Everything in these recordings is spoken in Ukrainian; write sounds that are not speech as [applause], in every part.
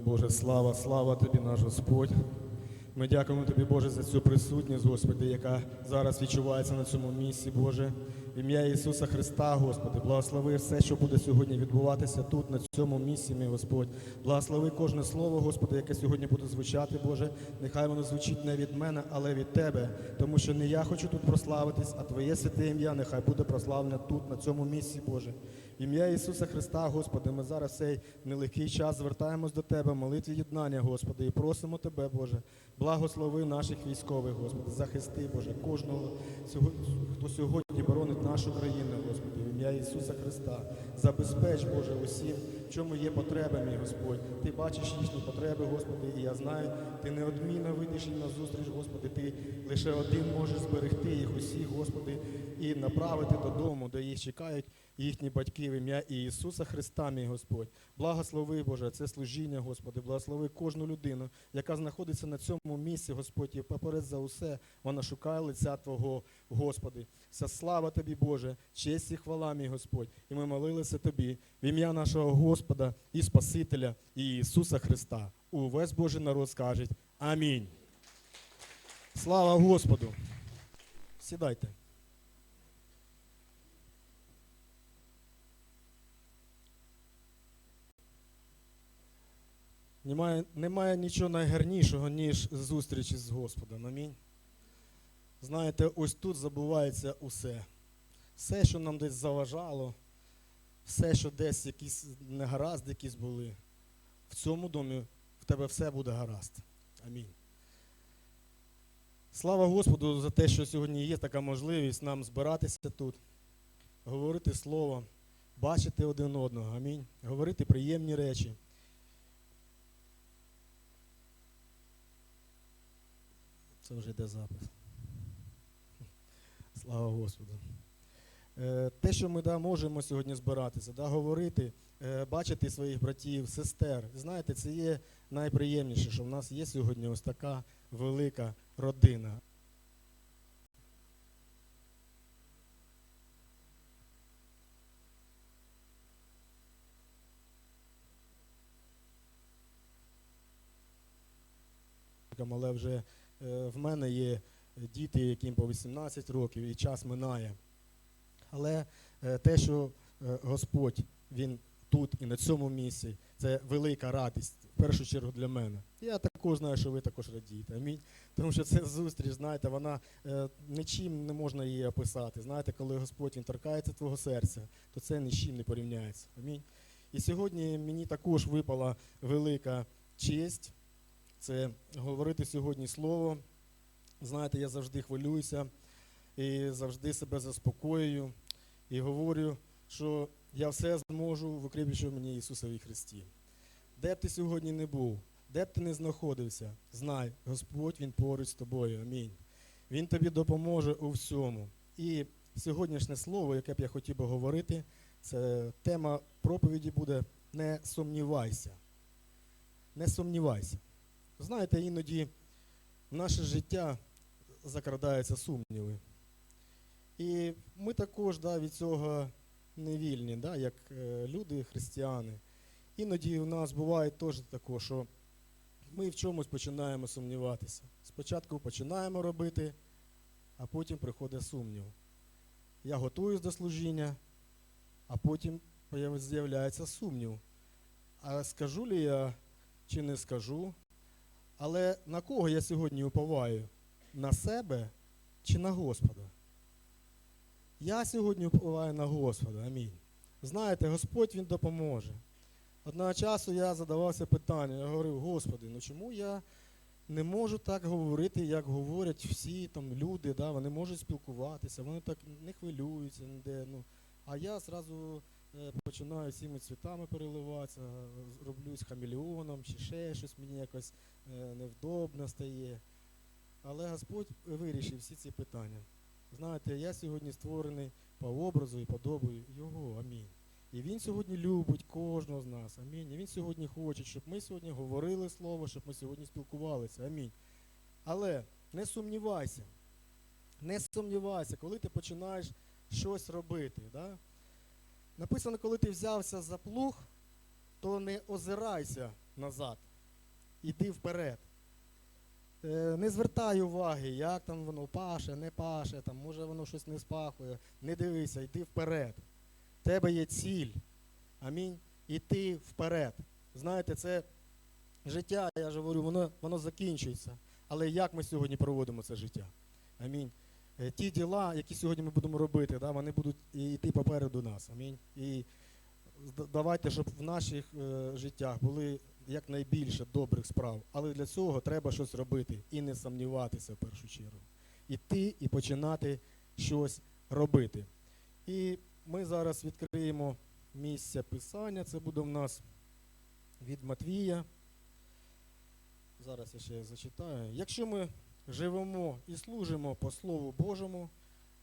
Боже, слава, слава Тобі, наш Господь. Ми дякуємо Тобі, Боже, за цю присутність, Господи, яка зараз відчувається на цьому місці, Боже. В ім'я Ісуса Христа, Господи, благослови все, що буде сьогодні відбуватися тут, на цьому місці, мій Господь. Благослови кожне слово, Господи, яке сьогодні буде звучати, Боже. Нехай воно звучить не від мене, але від Тебе. Тому що не я хочу тут прославитись, а Твоє святе ім'я нехай буде прославлене тут, на цьому місці, Боже. Ім'я Ісуса Христа, Господи, ми зараз в цей нелегкий час звертаємось до Тебе, молитві єднання, Господи, і просимо Тебе, Боже, благослови наших військових, Господи, захисти, Боже, кожного, хто сьогодні боронить нашу країну, Господи, в ім'я Ісуса Христа. Забезпеч, Боже, усім, в чому є потреба, мій Господь. Ти бачиш їхні потреби, Господи, і я знаю, ти неодмінно вийдеш їм на зустріч, Господи, ти лише один можеш зберегти їх усіх, Господи, і направити додому, де їх чекають їхні батьки в ім'я Ісуса Христа, мій Господь. Благослови, Боже, це служіння, Господи, благослови кожну людину, яка знаходиться на цьому місці, Господь, і поперед за усе вона шукає лиця Твого, Господи. Вся слава Тобі, Боже, честь і хвала, мій Господь. І ми молилися Тобі в ім'я нашого Господа і Спасителя і Ісуса Христа. Увесь Божий народ скаже Амінь. Слава Господу. Сідайте. Немає, немає нічого найгарнішого, ніж зустріч з Господом. Амінь. Знаєте, ось тут забувається усе. Все, що нам десь заважало, все, що десь якісь негаразди якісь були, в цьому домі в тебе все буде гаразд. Амінь. Слава Господу за те, що сьогодні є така можливість нам збиратися тут, говорити слово, бачити один одного. Амінь. Говорити приємні речі. Це вже йде запис. Слава Господу. Е, Те, що ми да, можемо сьогодні збиратися, да, говорити, е, бачити своїх братів, сестер. Знаєте, це є найприємніше, що в нас є сьогодні ось така велика родина. Але вже в мене є діти, яким по 18 років, і час минає. Але е, те, що е, Господь Він тут і на цьому місці, це велика радість, в першу чергу для мене. Я також знаю, що ви також радієте. Амінь. Тому що це зустріч, знаєте, вона е, нічим не можна її описати. Знаєте, коли Господь він торкається твого серця, то це нічим не порівняється. Амінь. І сьогодні мені також випала велика честь. Це говорити сьогодні слово. Знаєте, я завжди хвилююся і завжди себе заспокоюю і говорю, що я все зможу в укріпчу мені Ісусові Христі. Де б ти сьогодні не був, де б ти не знаходився, знай, Господь Він поруч з тобою. Амінь. Він тобі допоможе у всьому. І сьогоднішнє слово, яке б я хотів би говорити, це тема проповіді буде не сумнівайся. Не сумнівайся. Знаєте, іноді в наше життя закрадаються сумніви. І ми також да, від цього не вільні, да, як е, люди, християни. Іноді у нас буває теж таке, що ми в чомусь починаємо сумніватися. Спочатку починаємо робити, а потім приходить сумнів. Я готуюсь до служіння, а потім з'являється сумнів. А скажу ли я чи не скажу? Але на кого я сьогодні уповаю? На себе чи на Господа? Я сьогодні уповаю на Господа. Амінь. Знаєте, Господь Він допоможе. Одного часу я задавався питанням, я говорив, Господи, ну чому я не можу так говорити, як говорять всі там люди, да, вони можуть спілкуватися, вони так не хвилюються ніде. Ну, а я зразу починаю всіми цвітами переливатися, е, роблюсь хамелеоном чи ще щось мені якось е, невдобно стає. Але Господь вирішив всі ці питання. Знаєте, я сьогодні створений по образу і подобою Його. Амінь. І Він сьогодні любить кожного з нас. Амінь. І Він сьогодні хоче, щоб ми сьогодні говорили слово, щоб ми сьогодні спілкувалися. Амінь. Але не сумнівайся. Не сумнівайся, коли ти починаєш щось робити. Да? Написано, коли ти взявся за плуг, то не озирайся назад. іди вперед. Е, Не звертай уваги, як там воно паше, не паше, там, може воно щось не спахує. Не дивися, йди вперед. В тебе є ціль. Амінь. Іти вперед. Знаєте, це життя, я ж говорю, воно, воно закінчується. Але як ми сьогодні проводимо це життя? Амінь. Е, Ті діла, які сьогодні ми будемо робити, да, вони будуть йти попереду нас. Амінь. І давайте, щоб в наших е, життях були якнайбільше добрих справ. Але для цього треба щось робити і не сумніватися в першу чергу. Іти і починати щось робити. І ми зараз відкриємо місце Писання. Це буде в нас від Матвія. Зараз я ще зачитаю. Якщо ми живемо і служимо по Слову Божому,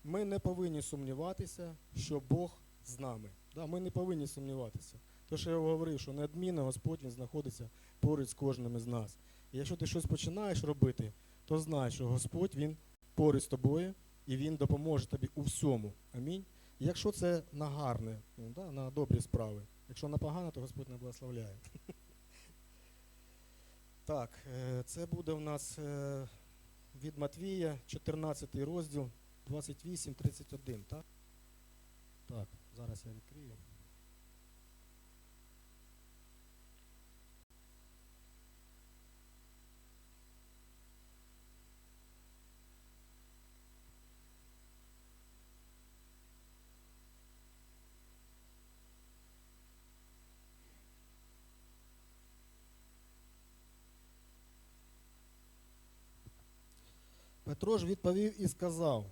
ми не повинні сумніватися, що Бог з нами. Да, ми не повинні сумніватися. То, що я говорив, що неодмінно Господь знаходиться поруч з кожним із нас. І якщо ти щось починаєш робити, то знай, що Господь Він поруч з тобою і Він допоможе тобі у всьому. Амінь. І якщо це на гарне, ну, да, на добрі справи. Якщо на погане, то Господь не благословляє. [laughs] Так, е, це буде в нас е, від Матвія, 14 розділ, 28-31, так? Так, зараз я відкрию. Петро ж відповів і сказав: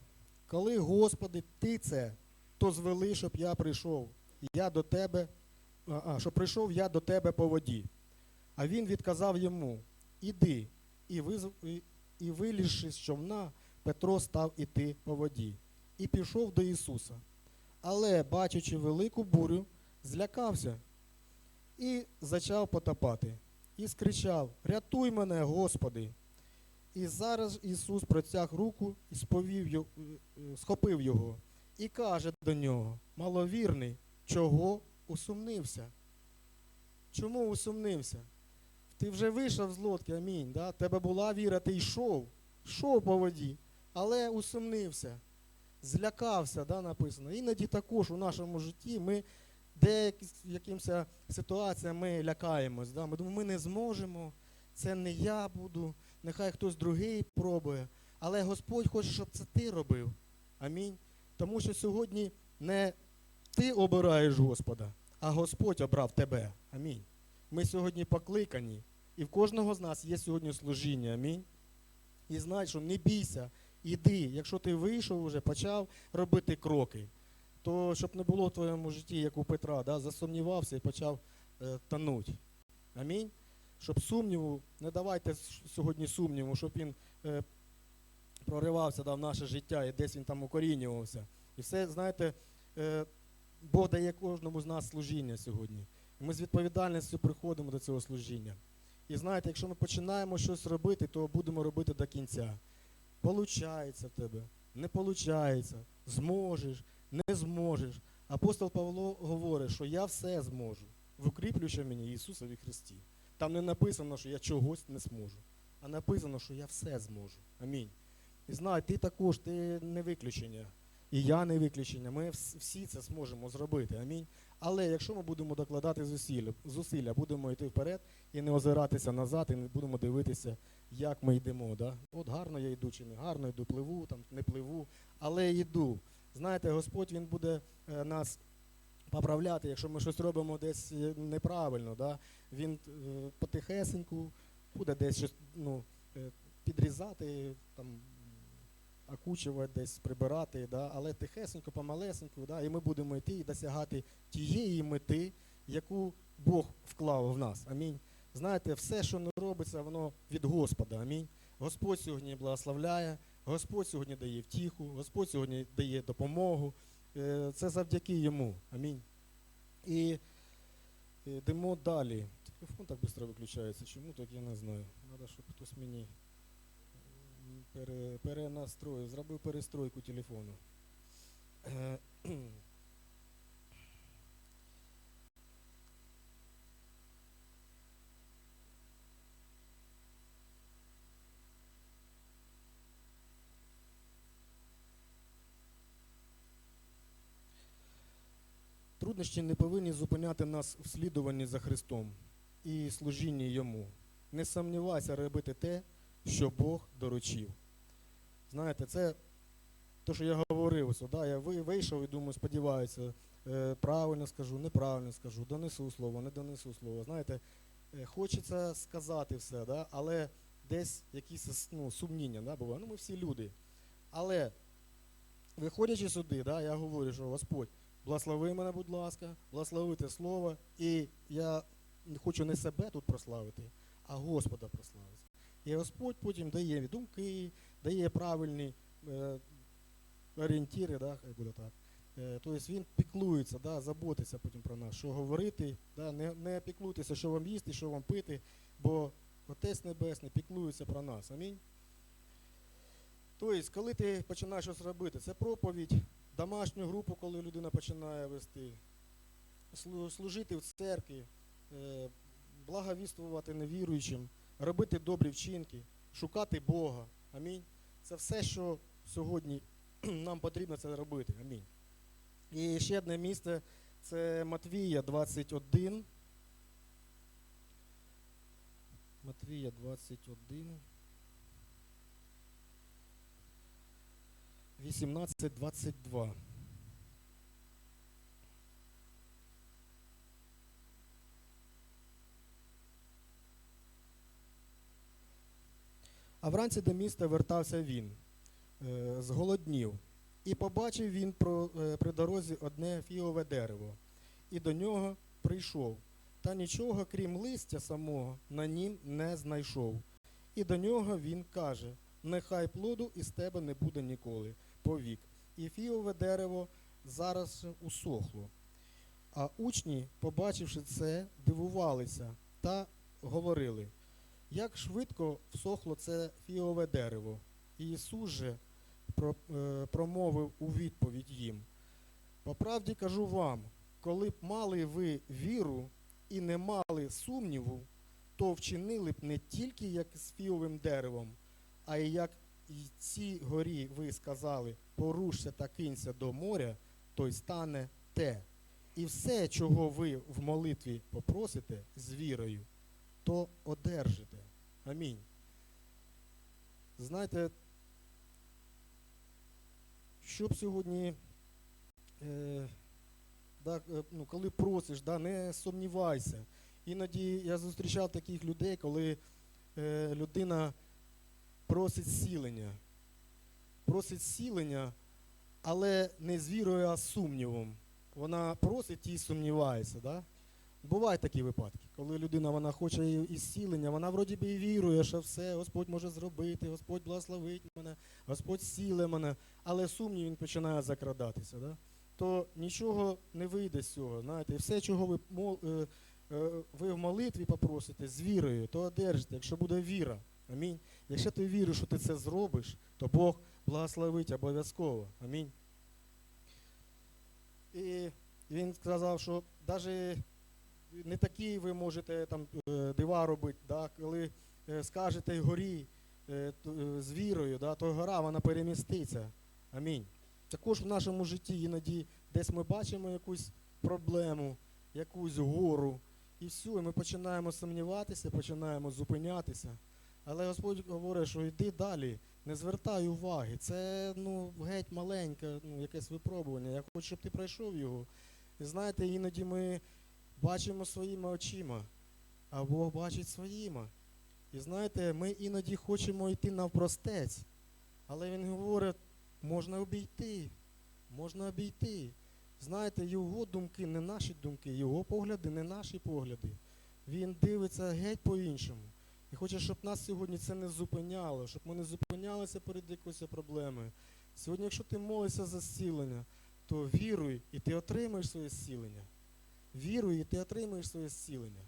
Коли, Господи, ти це, то звели, щоб я прийшов, я до тебе, а, щоб прийшов я до тебе по воді. А він відказав йому: Іди, і, визв, і вилізши з човна, Петро став іти по воді, і пішов до Ісуса. Але, бачачи велику бурю, злякався і зачав потопати, і скричав: Рятуй мене, Господи! І зараз Ісус протяг руку і сповів його, схопив його і каже до нього: маловірний, чого усумнився? Чому усумнився? Ти вже вийшов з лодки, амінь. Да? Тебе була віра, ти йшов, йшов по воді, але усумнився, злякався, да, написано. Іноді також у нашому житті ми деяким ситуаціям ми лякаємось. Да? Ми думаємо, ми не зможемо, це не я буду нехай хтось другий пробує, але Господь хоче, щоб це ти робив. Амінь. Тому що сьогодні не ти обираєш Господа, а Господь обрав тебе. Амінь. Ми сьогодні покликані, і в кожного з нас є сьогодні служіння. Амінь. І знай, що не бійся, іди. Якщо ти вийшов вже, почав робити кроки, то щоб не було в твоєму житті, як у Петра, да, засумнівався і почав е, тонути. Амінь щоб сумніву, не давайте сьогодні сумніву, щоб він е, проривався да, в наше життя і десь він там укорінювався. І все, знаєте, е, Бог дає кожному з нас служіння сьогодні. Ми з відповідальністю приходимо до цього служіння. І знаєте, якщо ми починаємо щось робити, то будемо робити до кінця. Получається в тебе, не получається, зможеш, не зможеш. Апостол Павло говорить, що я все зможу, в укріплюючи мені Ісусові Христі. Там не написано, що я чогось не зможу, а написано, що я все зможу. Амінь. І знай, ти також, ти не виключення. І я не виключення. Ми всі це зможемо зробити. Амінь. Але якщо ми будемо докладати зусилля, зусилля, будемо йти вперед і не озиратися назад, і не будемо дивитися, як ми йдемо. Да? От гарно я йду чи не гарно йду, пливу, там, не пливу, але йду. Знаєте, Господь Він буде е, нас поправляти, якщо ми щось робимо десь е, неправильно. Да? Він е, потихесеньку буде десь щось ну, е, підрізати, там, окучувати, десь прибирати, да? але тихесенько, помалесенько, да? і ми будемо йти і досягати тієї мети, яку Бог вклав в нас. Амінь. Знаєте, все, що не робиться, воно від Господа. Амінь. Господь сьогодні благословляє, Господь сьогодні дає втіху, Господь сьогодні дає допомогу. Е, Це завдяки йому. Амінь. І е, йдемо далі. Телефон так швидко виключається. Чому так я не знаю. Треба, щоб хтось мені пере, перенастроїв, зробив перестройку телефону. Труднощі не повинні зупиняти нас в слідуванні за Христом і служінні Йому. Не сумнівайся робити те, що Бог доручив. Знаєте, це те, що я говорив, да, я вийшов і думаю, сподіваюся, е, правильно скажу, неправильно скажу, донесу слово, не донесу слово. Знаєте, е, хочеться сказати все, да, але десь якісь ну, сумніння да, буває. Ну, ми всі люди. Але виходячи сюди, да, я говорю, що Господь, благослови мене, будь ласка, благослови те слово. І я хочу не себе тут прославити, а Господа прославити. І Господь потім дає думки, дає правильні е, орієнтири, да, хай буде так. Е, тобто він піклується, да, заботиться потім про нас, що говорити, да, не, не піклуйтеся, що вам їсти, що вам пити, бо Отець Небесний піклується про нас. Амінь. Тобто, коли ти починаєш щось робити, це проповідь, домашню групу, коли людина починає вести, служити в церкві, е, благовіствувати невіруючим, робити добрі вчинки, шукати Бога. Амінь. Це все, що сьогодні [clears throat] нам потрібно це робити. Амінь. І ще одне місце це Матвія 21. Матвія 21. 18-22. А вранці до міста вертався він, е, зголоднів, і побачив він е, при дорозі одне фіове дерево, і до нього прийшов, та нічого, крім листя самого, на нім не знайшов. І до нього він каже: Нехай плоду із тебе не буде ніколи, повік. І фіове дерево зараз усохло. А учні, побачивши це, дивувалися та говорили, як швидко всохло це фіове дерево. І Ісус же е, промовив у відповідь їм. По правді кажу вам, коли б мали ви віру і не мали сумніву, то вчинили б не тільки як з фіовим деревом, а й як і цій горі ви сказали, порушся та кинься до моря, то й стане те. І все, чого ви в молитві попросите з вірою, то одержите. Амінь. Знаєте, щоб сьогодні, е, да, е, ну, коли просиш, да, не сумнівайся. Іноді я зустрічав таких людей, коли е, людина просить зцілення. Просить зцілення, але не з вірою, а з сумнівом. Вона просить і сумнівається. Да? Бувають такі випадки, коли людина вона хоче і, зцілення, вона вроді би і вірує, що все, Господь може зробити, Господь благословить мене, Господь зціле мене, але сумнів він починає закрадатися. Да? То нічого не вийде з цього. Знаєте, все, чого ви, е, е, ви в молитві попросите з вірою, то одержите, якщо буде віра. Амінь. Якщо ти віриш, що ти це зробиш, то Бог благословить обов'язково. Амінь. І він сказав, що навіть не такі ви можете там е, дива робити, да, коли е, скажете горі е, з вірою, да, то гора вона переміститься. Амінь. Також в нашому житті іноді десь ми бачимо якусь проблему, якусь гору, і все, і ми починаємо сумніватися, починаємо зупинятися. Але Господь говорить, що йди далі, не звертай уваги. Це ну, геть маленьке, ну, якесь випробування. Я хочу, щоб ти пройшов його. І знаєте, іноді ми бачимо своїми очима, а Бог бачить своїми. І знаєте, ми іноді хочемо йти навпростець, але він говорить, можна обійти, можна обійти. Знаєте, його думки не наші думки, його погляди не наші погляди. Він дивиться геть по-іншому. І хоче, щоб нас сьогодні це не зупиняло, щоб ми не зупинялися перед якоюсь проблемою. Сьогодні, якщо ти молишся за зцілення, то віруй і ти отримаєш своє зцілення. Віруй і ти отримаєш своє зцілення.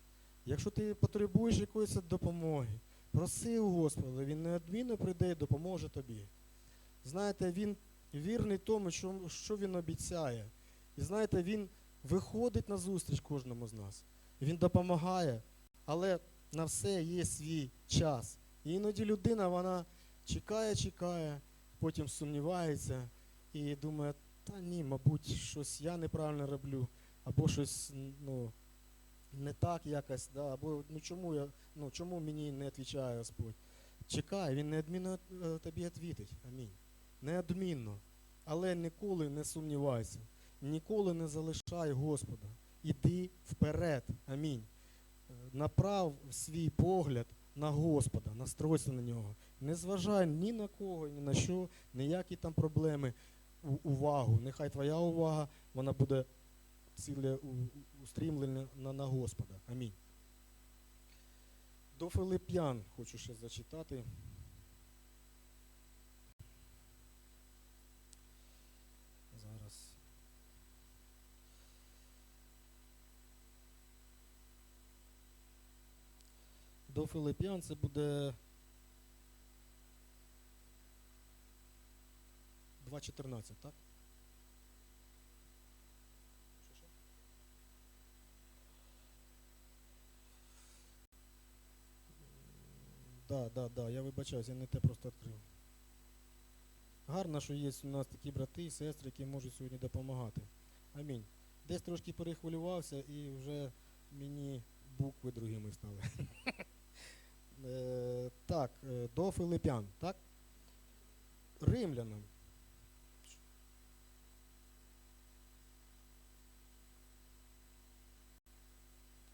Якщо ти потребуєш якоїсь допомоги, проси у Господа, Він неодмінно прийде і допоможе тобі. Знаєте, він вірний тому, що, що він обіцяє. І знаєте, він виходить на зустріч кожному з нас. Він допомагає, але на все є свій час. І іноді людина вона чекає, чекає, потім сумнівається і думає, та ні, мабуть, щось я неправильно роблю. або щось ну, не так якось, да, або ну, чому, я, ну, чому мені не відповідає Господь? Чекай, він неодмінно е, тобі відвітить. Амінь. Неодмінно. Але ніколи не сумнівайся, ніколи не залишай Господа. Іди вперед. Амінь. Направ свій погляд на Господа, настройся на нього. Не зважай ні на кого, ні на що, ніякі там проблеми, увагу. Нехай твоя увага вона буде ціле устрімлена на, на Господа. Амінь. До Филип'ян хочу ще зачитати. Зараз. До Филип'ян це буде 2.14, так? Що-що? Да, да, да, я вибачаюсь, я не те просто відкрив. Гарно, що є у нас такі брати і сестри, які можуть сьогодні допомагати. Амінь. Десь трошки перехвилювався і вже мені букви другими стали. [laughs] Е, Так, е, до Филипян, так? Римлянам.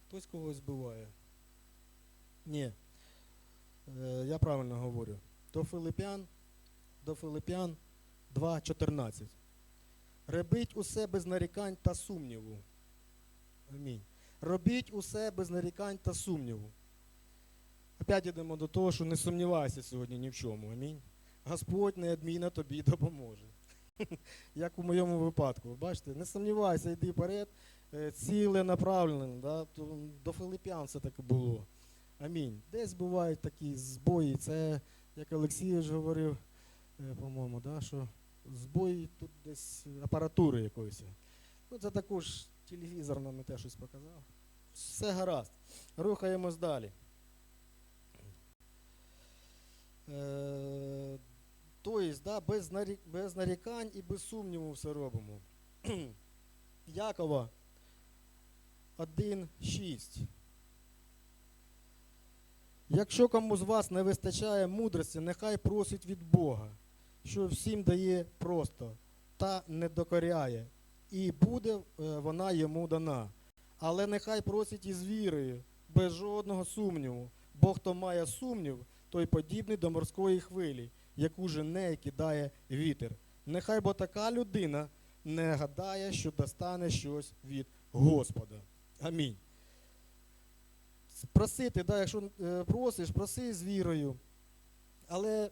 Хтось когось збиває. Ні. Е, Я правильно говорю. До Филипян, до Филипян 2.14. Робіть усе без нарікань та сумніву. Амінь. Робіть усе без нарікань та сумніву. Опять йдемо до того, що не сумнівайся сьогодні ні в чому. Амінь. Господь неодмінно тобі допоможе. [laughs] Як у моєму випадку. Бачите, не сумнівайся, йди вперед, е, ціле направлене. Да? До Филип'ян це так було. Амінь. Десь бувають такі збої. Це, як Олексій вже говорив, е, по-моєму, да, що збої тут десь апаратури якоїсь. Ну, це також телевізор нам не те щось показав. Все гаразд. Рухаємось далі. Е, Тобто, да, без, без нарікань і без сумніву все робимо. [clears throat] Якова 1.6. Якщо кому з вас не вистачає мудрості, нехай просить від Бога, що всім дає просто та не докоряє, і буде е, вона йому дана. Але нехай просить із вірою, без жодного сумніву, бо хто має сумнів, той подібний до морської хвилі, яку і кидає вітер. Нехай бо така людина не гадає, що достане щось від Господа. Амінь. Просити, да, якщо е, просиш, проси з вірою. Але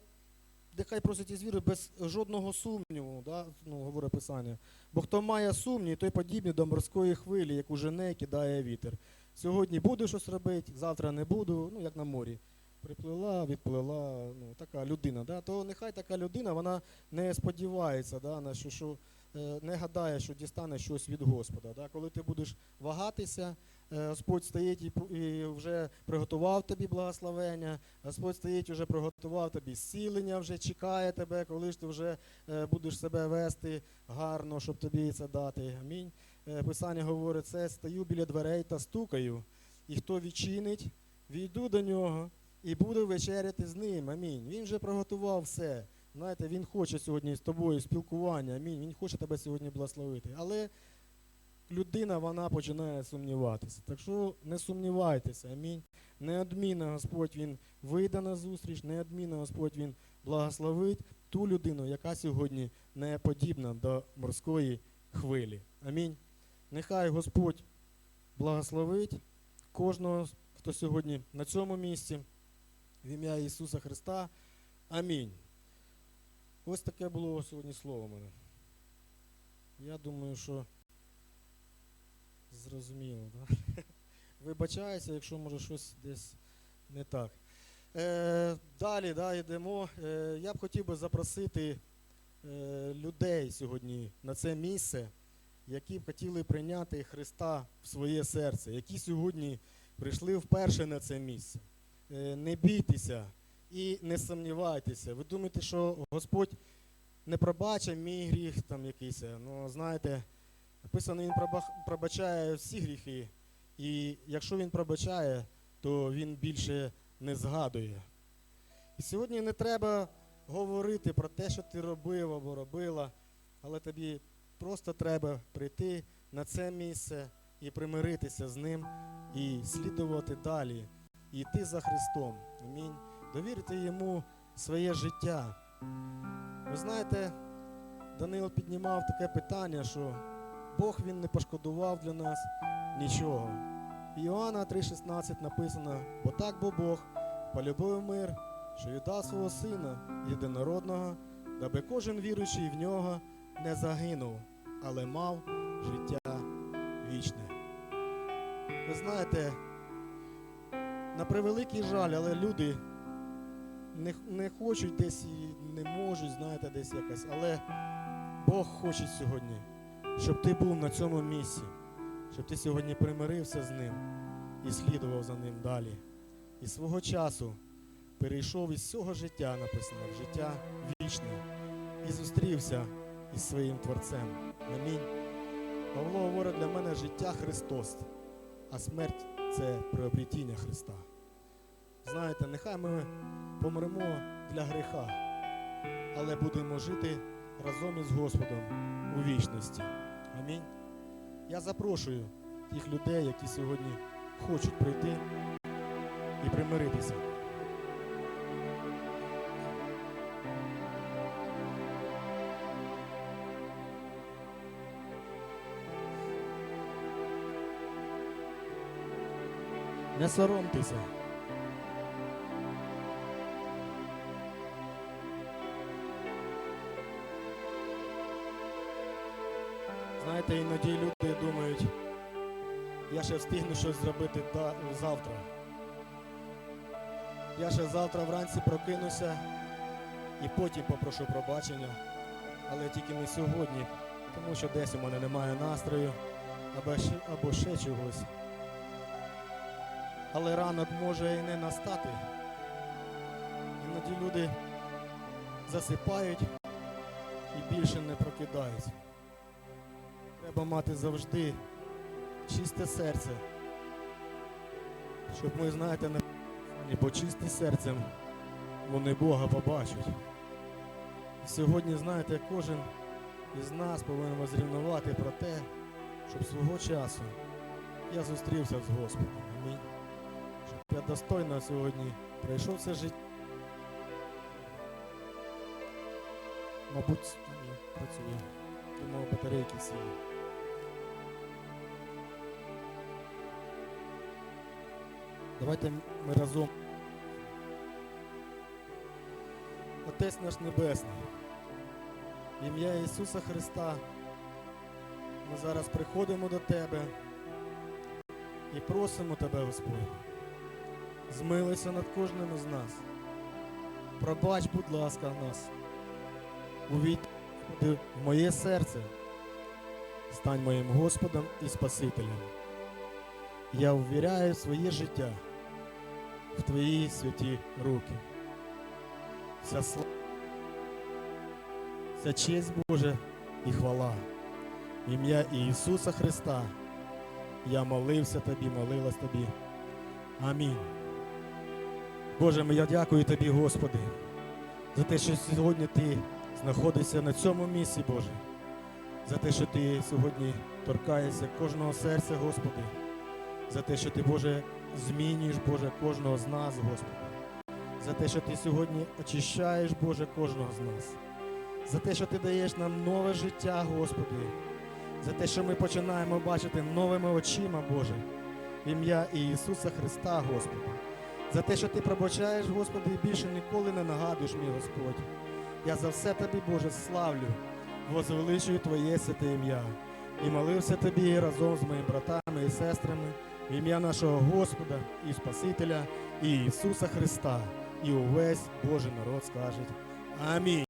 нехай просить із вірою без жодного сумніву, да, ну, говорить Писання. Бо хто має сумнів, той подібний до морської хвилі, яку жене кидає вітер. Сьогодні буду щось робити, завтра не буду, ну як на морі. Приплила, відплила, ну, така людина. Да? То нехай така людина вона не сподівається, да, на що, що е, не гадає, що дістане щось від Господа. Да? Коли ти будеш вагатися, е, Господь стоїть і, вже приготував тобі благословення, Господь стоїть вже приготував тобі зцілення, вже чекає тебе, коли ж ти вже е, будеш себе вести гарно, щоб тобі це дати. Амінь. Писання говорить, це стою біля дверей та стукаю, і хто відчинить, війду до нього і буду вечеряти з ним. Амінь. Він вже приготував все. Знаєте, він хоче сьогодні з тобою спілкування. Амінь. Він хоче тебе сьогодні благословити. Але людина вона починає сумніватися. Так що не сумнівайтеся, амінь. Неодмінно Господь Він вийде на зустріч, неодмінно Господь Він благословить ту людину, яка сьогодні не подібна до морської хвилі. Амінь. Нехай Господь благословить кожного, хто сьогодні на цьому місці. В ім'я Ісуса Христа. Амінь. Ось таке було сьогодні слово в мене. Я думаю, що зрозуміло. Да? [laughs] Вибачаюся, якщо може щось десь не так. Е, далі да, йдемо. Е, я б хотів би запросити е, людей сьогодні на це місце, які б хотіли прийняти Христа в своє серце, які сьогодні прийшли вперше на це місце. Е, не бійтеся і не сумнівайтеся. Ви думаєте, що Господь не пробачив мій гріх там якийсь. Ну, знаєте, Написано, він пробачає всі гріхи. І якщо він пробачає, то він більше не згадує. І сьогодні не треба говорити про те, що ти робив або робила, але тобі просто треба прийти на це місце і примиритися з ним, і слідувати далі, і йти за Христом. Амінь. Довірити йому своє життя. Ви знаєте, Данило піднімав таке питання, що Бог він не пошкодував для нас нічого. В Іоанна 3,16 написано, бо так бо Бог полюбив мир, що віддав свого сина єдинородного, даби кожен віруючий в нього не загинув, але мав життя вічне. Ви знаєте, на превеликий жаль, але люди не, не хочуть десь і не можуть, знаєте, десь якось. Але Бог хоче сьогодні, щоб ти був на цьому місці, щоб ти сьогодні примирився з ним і слідував за ним далі. І свого часу перейшов із цього життя, написано, в життя вічне, і зустрівся із своїм Творцем. Амінь. Павло говорить, для мене життя Христос, а смерть це приобретіння Христа. Знаєте, нехай ми помремо для гріха, але будемо жити разом із Господом у вічності. Амінь. Я запрошую тих людей, які сьогодні хочуть прийти і примиритися. Не соромтеся. Іноді люди думають, я ще встигну щось зробити завтра. Я ще завтра вранці прокинуся і потім попрошу пробачення, але тільки не сьогодні, тому що десь у мене немає настрою або ще, або ще чогось. Але ранок може і не настати. Іноді люди засипають і більше не прокидаються. Треба мати завжди чисте серце, щоб ми, знаєте, не бо чисті серцем вони Бога побачать. Сьогодні, знаєте, кожен із нас повинен возрівнувати про те, щоб свого часу я зустрівся з Господом. Амінь. Щоб я достойно сьогодні пройшов це життя. Мабуть, працює. Думав, батарейки сіли. Давайте ми разом. Отець наш Небесний, ім'я Ісуса Христа, ми зараз приходимо до Тебе і просимо Тебе, Господь, змилися над кожним із нас. Пробач, будь ласка, нас. Увійди в моє серце, стань моїм Господом і Спасителем. Я ввіряю своє життя в Твої святі руки. Вся слава, вся честь Божа і хвала. Ім'я Ісуса Христа я молився Тобі, молилась Тобі. Амінь. Боже, я дякую Тобі, Господи, за те, що сьогодні Ти знаходишся на цьому місці, Боже. За те, що Ти сьогодні торкаєшся кожного серця, Господи. За те, що Ти, Боже, змінюєш, Боже, кожного з нас, Господи. За те, що Ти сьогодні очищаєш, Боже, кожного з нас. За те, що Ти даєш нам нове життя, Господи. За те, що ми починаємо бачити новими очима, Боже. В ім'я Ісуса Христа, Господи. За те, що Ти пробачаєш, Господи, і більше ніколи не нагадуєш, мій Господь. Я за все Тобі, Боже, славлю, возвеличую Твоє святе ім'я. І молився Тобі разом з моїми братами і сестрами ім'я нашого Господа і Спасителя і Ісуса Христа. І увесь Божий народ скаже Амінь.